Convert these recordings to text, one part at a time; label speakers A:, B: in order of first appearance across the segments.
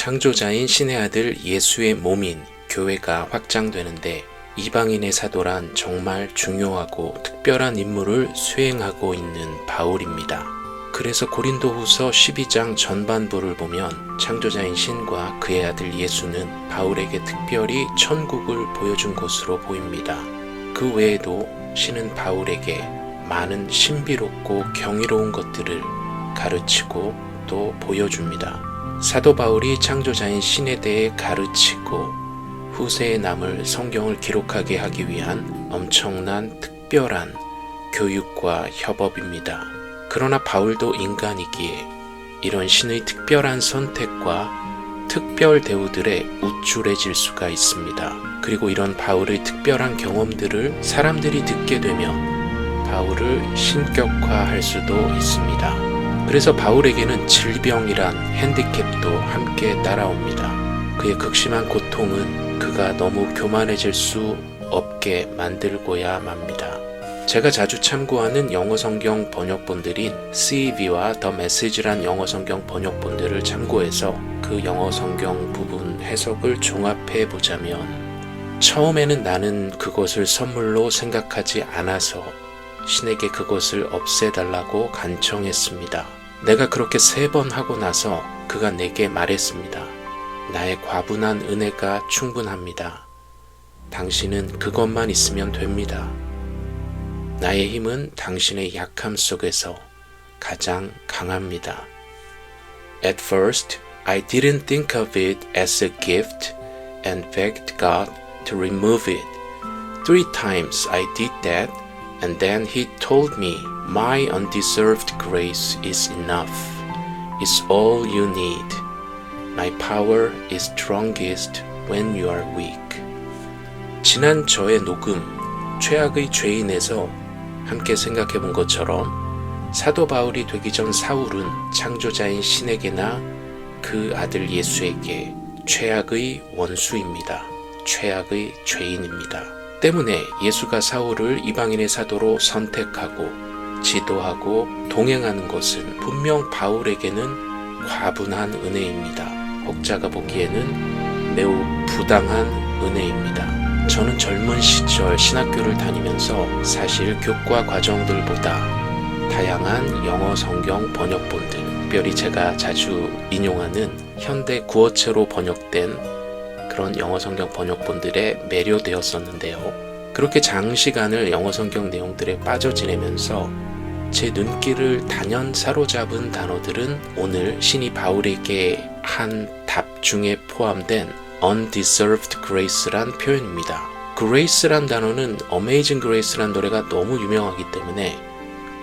A: 창조자인 신의 아들 예수의 몸인 교회가 확장되는데 이방인의 사도란 정말 중요하고 특별한 임무를 수행하고 있는 바울입니다. 그래서 고린도후서 12장 전반부를 보면 창조자인 신과 그의 아들 예수는 바울에게 특별히 천국을 보여준 것으로 보입니다. 그 외에도 신은 바울에게 많은 신비롭고 경이로운 것들을 가르치고 또 보여줍니다. 사도 바울이 창조자인 신에 대해 가르치고 후세에 남을 성경을 기록하게 하기 위한 엄청난 특별한 교육과 협업입니다. 그러나 바울도 인간이기에 이런 신의 특별한 선택과 특별 대우들에 우쭐해질 수가 있습니다. 그리고 이런 바울의 특별한 경험들을 사람들이 듣게 되면 바울을 신격화할 수도 있습니다. 그래서 바울에게는 질병이란 핸디캡도 함께 따라옵니다. 그의 극심한 고통은 그가 너무 교만해질 수 없게 만들고야 맙니다. 제가 자주 참고하는 영어 성경 번역본들인 CEV와 The Message란 영어 성경 번역본들을 참고해서 그 영어 성경 부분 해석을 종합해 보자면 처음에는 나는 그것을 선물로 생각하지 않아서 신에게 그것을 없애달라고 간청했습니다. 내가 그렇게 세 번 하고 나서 그가 내게 말했습니다. 나의 과분한 은혜가 충분합니다. 당신은 그것만 있으면 됩니다. 나의 힘은 당신의 약함 속에서 가장 강합니다. At first, I didn't think of it as a gift and begged God to remove it. Three times I did that, and then He told me, My undeserved grace is enough. It's all you need. My power is strongest when you are weak. 지난 저의 녹음, 최악의 죄인에서 함께 생각해 본 것처럼 사도 바울이 되기 전 사울은 창조자인 신에게나 그 아들 예수에게 최악의 원수입니다. 최악의 죄인입니다. 때문에 예수가 사울을 이방인의 사도로 선택하고 지도하고 동행하는 것은 분명 바울에게는 과분한 은혜입니다. 혹자가 보기에는 매우 부당한 은혜입니다. 저는 젊은 시절 신학교를 다니면서 사실 교과 과정들보다 다양한 영어 성경 번역본들, 특별히 제가 자주 인용하는 현대 구어체로 번역된 그런 영어 성경 번역본들에 매료되었었는데요. 그렇게 장시간을 영어 성경 내용들에 빠져 지내면서 제 눈길을 단연 사로잡은 단어들은 오늘 신이 바울에게 한 답 중에 포함된 undeserved grace란 표현입니다. grace란 단어는 Amazing Grace란 노래가 너무 유명하기 때문에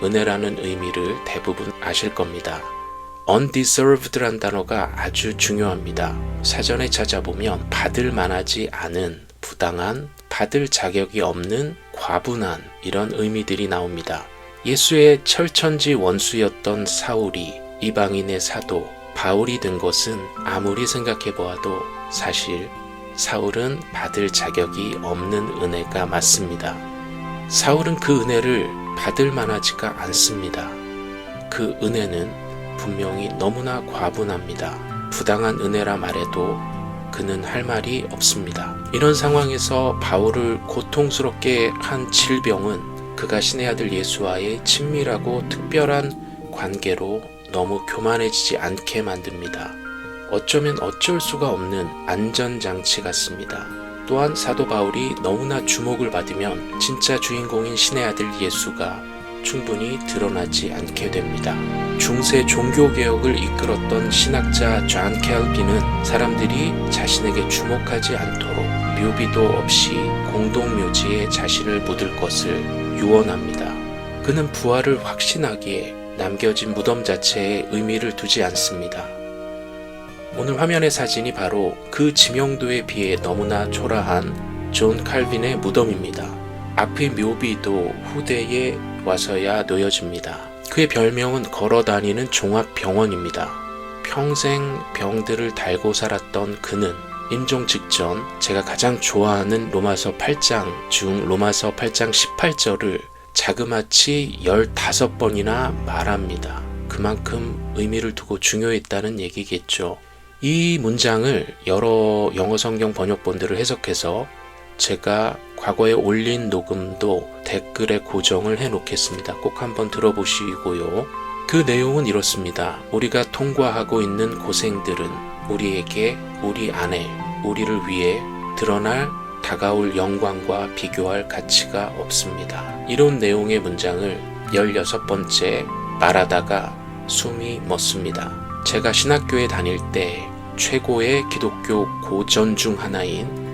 A: 은혜라는 의미를 대부분 아실 겁니다. Undeserved란 단어가 아주 중요합니다. 사전에 찾아보면 받을 만하지 않은 부당한 받을 자격이 없는 과분한 이런 의미들이 나옵니다. 예수의 철천지 원수였던 사울이 이방인의 사도 바울이 된 것은 아무리 생각해 보아도 사실 사울은 받을 자격이 없는 은혜가 맞습니다. 사울은 그 은혜를 받을 만하지가 않습니다. 그 은혜는 분명히 너무나 과분합니다. 부당한 은혜라 말해도 그는 할 말이 없습니다. 이런 상황에서 바울을 고통스럽게 한 질병은 그가 신의 아들 예수와의 친밀하고 특별한 관계로 너무 교만해지지 않게 만듭니다. 어쩌면 어쩔 수가 없는 안전장치 같습니다. 또한 사도 바울이 너무나 주목을 받으면 진짜 주인공인 신의 아들 예수가 충분히 드러나지 않게 됩니다. 중세 종교개혁을 이끌었던 신학자 존 켈빈은 사람들이 자신에게 주목하지 않도록 묘비도 없이 공동묘지에 자신을 묻을 것을 유언합니다. 그는 부활을 확신하기에 남겨진 무덤 자체에 의미를 두지 않습니다. 오늘 화면의 사진이 바로 그 지명도에 비해 너무나 초라한 존 칼빈의 무덤입니다. 앞의 묘비도 후대에 와서야 놓여집니다. 그의 별명은 걸어다니는 종합병원입니다. 평생 병들을 달고 살았던 그는 임종 직전 제가 가장 좋아하는 로마서 8장 중 로마서 8장 18절을 자그마치 15번이나 말합니다. 그만큼 의미를 두고 중요했다는 얘기겠죠. 이 문장을 여러 영어 성경 번역본들을 해석해서 제가 과거에 올린 녹음도 댓글에 고정을 해 놓겠습니다. 꼭 한번 들어보시고요. 그 내용은 이렇습니다. 우리가 통과하고 있는 고생들은 우리에게 우리 안에 우리를 위해 드러날 다가올 영광과 비교할 가치가 없습니다. 이런 내용의 문장을 16번째 말하다가 숨이 멎습니다. 제가 신학교에 다닐 때 최고의 기독교 고전 중 하나인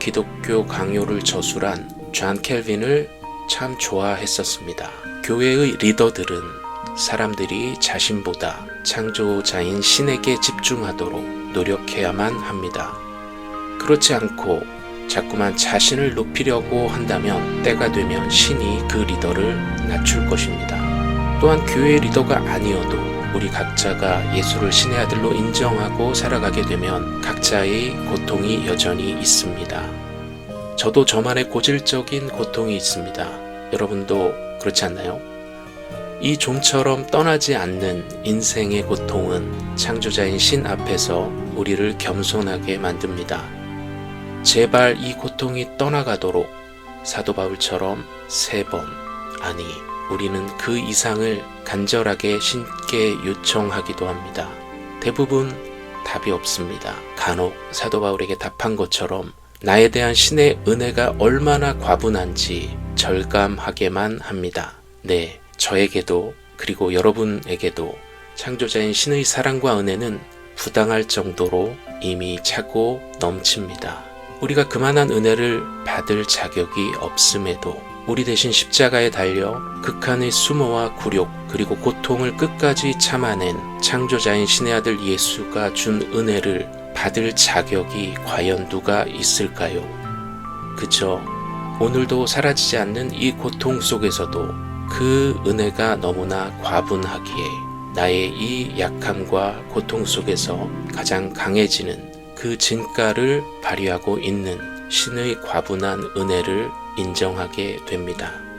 A: 기독교 강요를 저술한 존 켈빈을 참 좋아했었습니다. 교회의 리더들은 사람들이 자신보다 창조자인 신에게 집중하도록 노력해야만 합니다. 그렇지 않고 자꾸만 자신을 높이려고 한다면 때가 되면 신이 그 리더를 낮출 것입니다. 또한 교회 리더가 아니어도 우리 각자가 예수를 신의 아들로 인정하고 살아가게 되면 각자의 고통이 여전히 있습니다. 저도 저만의 고질적인 고통이 있습니다. 여러분도 그렇지 않나요? 이 좀처럼 떠나지 않는 인생의 고통은 창조자인 신 앞에서 우리를 겸손하게 만듭니다. 제발 이 고통이 떠나가도록 사도 바울처럼 세 번, 아니, 우리는 그 이상을 간절하게 신께 요청하기도 합니다. 대부분 답이 없습니다. 간혹 사도 바울에게 답한 것처럼 나에 대한 신의 은혜가 얼마나 과분한지 절감하게만 합니다. 네, 저에게도 그리고 여러분에게도 창조자인 신의 사랑과 은혜는 부당할 정도로 이미 차고 넘칩니다. 우리가 그만한 은혜를 받을 자격이 없음에도 우리 대신 십자가에 달려 극한의 수모와 굴욕 그리고 고통을 끝까지 참아낸 창조자인 신의 아들 예수가 준 은혜를 받을 자격이 과연 누가 있을까요? 그저 오늘도 사라지지 않는 이 고통 속에서도 그 은혜가 너무나 과분하기에 나의 이 약함과 고통 속에서 가장 강해지는 그 진가를 발휘하고 있는 신의 과분한 은혜를 인정하게 됩니다.